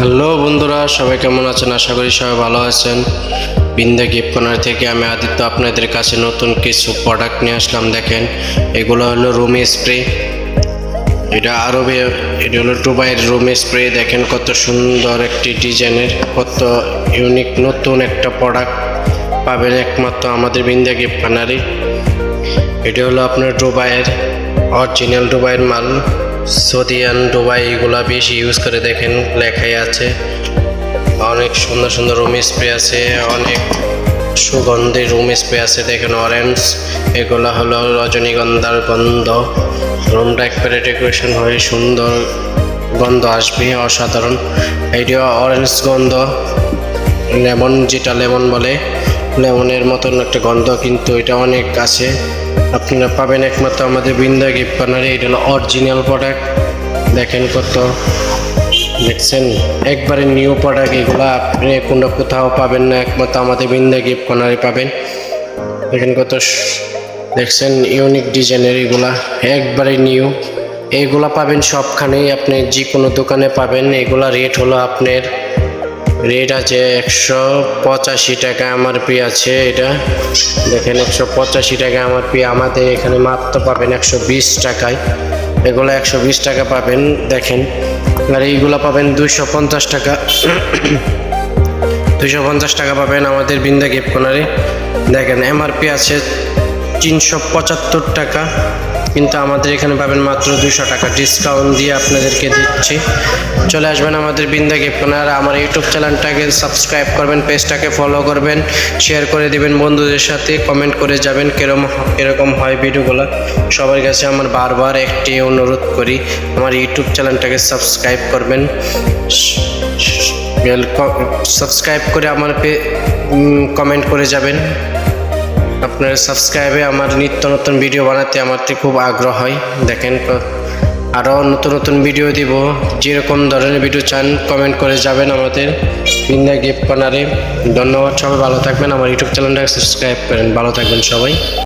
Hello বন্ধুরা, সবাই কেমন আছেন? আশা করি সবাই ভালো আছেন। বিন্দা গিফট কর্নার থেকে আমি আদিত্য আপনাদের কাছে নতুন কিছু প্রোডাক্ট নিয়ে আসলাম, দেখেন। এগুলো হলো রুম স্প্রে এটা আরও এটা হলো টুবাইয়ের রুম স্প্রে দেখেন কত সুন্দর একটি ডিজাইনের, কত ইউনিক নতুন একটা প্রোডাক্ট পাবেন একমাত্র আমাদের বিন্দা গিফট কর্নারে। এটা হলো আপনার ডুবাইয়ের অরিজিনাল ডুবাইয়ের মাল। সৌদিয়ান ডুবাই এগুলা বেশি ইউজ করে দেখেন, লেখাই আছে। অনেক সুন্দর সুন্দর রুম স্প্রে আছে, অনেক সুগন্ধি রুম স্প্রে আছে, দেখেন অরেঞ্জ এগুলো হলো রজনীগন্ধার গন্ধ। রুমটা একবারে ডেকোরেশন হয়ে সুন্দর গন্ধ আসবে, অসাধারণ। এইটা অরেঞ্জ গন্ধ লেমন যেটা লেমন বলে। লেমনের মতন একটা গন্ধ, কিন্তু এটা অনেক আছে আপনারা পাবেন একমাত্র আমাদের বৃন্দা গিফট কর্নারে এটা হলো অরিজিনাল প্রোডাক্ট দেখেন কত। দেখছেন? একবারে নিউ প্রোডাক্ট এগুলো আপনি কোনো কোথাও পাবেন না, একমাত্র আমাদের বৃন্দা গিফট কর্নারে পাবেন। দেখেন কত দেখছেন? ইউনিক ডিজাইনের এগুলা, একবারে নিউ এইগুলা পাবেন সবখানেই, আপনি যে কোনো দোকানে পাবেন, এগুলা রেট হলো আপনার রেট আছে একশো পঁচাশি টাকা আমার পি আছে এটা। দেখেন, একশো পঁচাশি টাকা আমার পি। আমাদের এখানে মাত্র পাবেন একশো বিশ টাকায়। এগুলো একশো বিশ টাকা পাবেন, দেখেন। আর এইগুলো পাবেন দুইশো পঞ্চাশ টাকা। দুইশো পঞ্চাশ টাকা পাবেন আমাদের বিন্দা গিফট কর্নারে। দেখেন, এমআরপি আছে তিনশো পঁচাত্তর টাকা। কিন্তু আমাদের এখানে পাবেন মাত্র দুশো টাকা ডিসকাউন্ট দিয়ে আপনাদেরকে দিচ্ছি। চলে আসবেন আমাদের বিন্দা গিফট আমার ইউটিউব চ্যানেলটাকে সাবস্ক্রাইব করবেন, পেজটাকে ফলো করবেন শেয়ার করে দিবেন বন্ধুদের সাথে কমেন্ট করে যাবেন কিরম এরকম হয় ভিডিওগুলো। সবার কাছে আমার বারবার একটি অনুরোধ করি, আমার ইউটিউব চ্যানেলটাকে সাবস্ক্রাইব করবেন। সাবস্ক্রাইব করে আমার পে কমেন্ট করে যাবেন। আপনার সাবস্ক্রাইবে আমার নিত্য নতুন ভিডিও বানাতে আমার তো খুব আগ্রহ হয়। দেখেন আরও নতুন নতুন ভিডিও দিব। যেরকম ধরনের ভিডিও চান কমেন্ট করে যাবেন আমাদের বিন্দা গিফট কর্নারে ধন্যবাদ সবাই, ভালো থাকবেন। আমার ইউটিউব চ্যানেলটা সাবস্ক্রাইব করেন। ভালো থাকবেন সবাই।